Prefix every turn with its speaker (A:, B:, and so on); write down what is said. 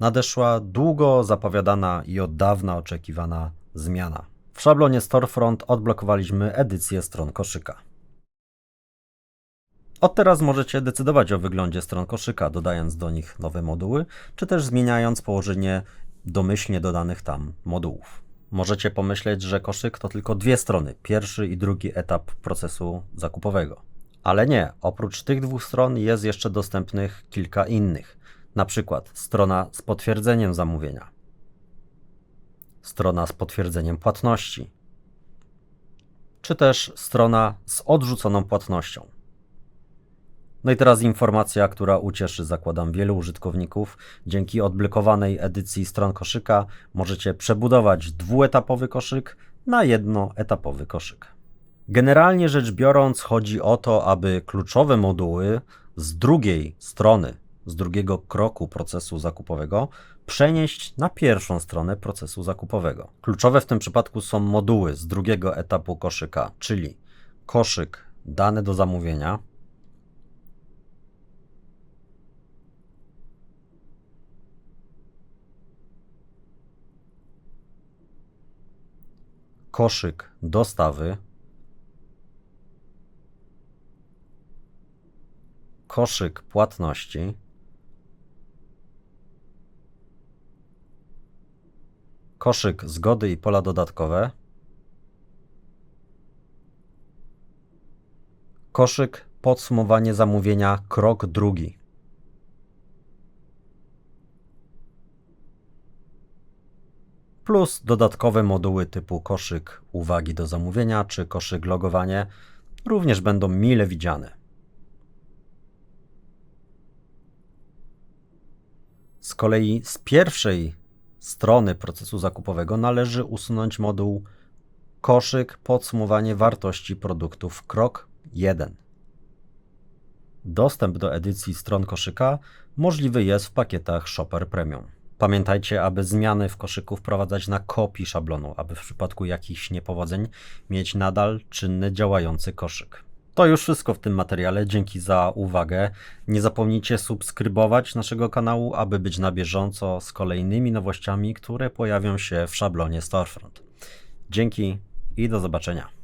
A: nadeszła długo zapowiadana i od dawna oczekiwana zmiana. W szablonie Storefront odblokowaliśmy edycję stron koszyka. Od teraz możecie decydować o wyglądzie stron koszyka, dodając do nich nowe moduły, czy też zmieniając położenie domyślnie dodanych tam modułów. Możecie pomyśleć, że koszyk to tylko dwie strony, pierwszy i drugi etap procesu zakupowego. Ale nie, oprócz tych dwóch stron jest jeszcze dostępnych kilka innych. Na przykład strona z potwierdzeniem zamówienia, strona z potwierdzeniem płatności, czy też strona z odrzuconą płatnością. No i teraz informacja, która ucieszy, zakładam, wielu użytkowników. Dzięki odblokowanej edycji stron koszyka możecie przebudować dwuetapowy koszyk na jednoetapowy koszyk. Generalnie rzecz biorąc, chodzi o to, aby kluczowe moduły z drugiej strony, z drugiego kroku procesu zakupowego przenieść na pierwszą stronę procesu zakupowego. Kluczowe w tym przypadku są moduły z drugiego etapu koszyka, czyli koszyk dane do zamówienia, koszyk dostawy, koszyk płatności, koszyk zgody i pola dodatkowe, koszyk podsumowanie zamówienia krok drugi. plus dodatkowe moduły typu koszyk uwagi do zamówienia czy koszyk logowanie również będą mile widziane. Z kolei z pierwszej strony procesu zakupowego należy usunąć moduł koszyk podsumowanie wartości produktów krok 1. Dostęp do edycji stron koszyka możliwy jest w pakietach Shopper Premium. Pamiętajcie, aby zmiany w koszyku wprowadzać na kopii szablonu, aby w przypadku jakichś niepowodzeń mieć nadal czynny, działający koszyk. To już wszystko w tym materiale. Dzięki za uwagę. Nie zapomnijcie subskrybować naszego kanału, aby być na bieżąco z kolejnymi nowościami, które pojawią się w szablonie Storefront. Dzięki i do zobaczenia.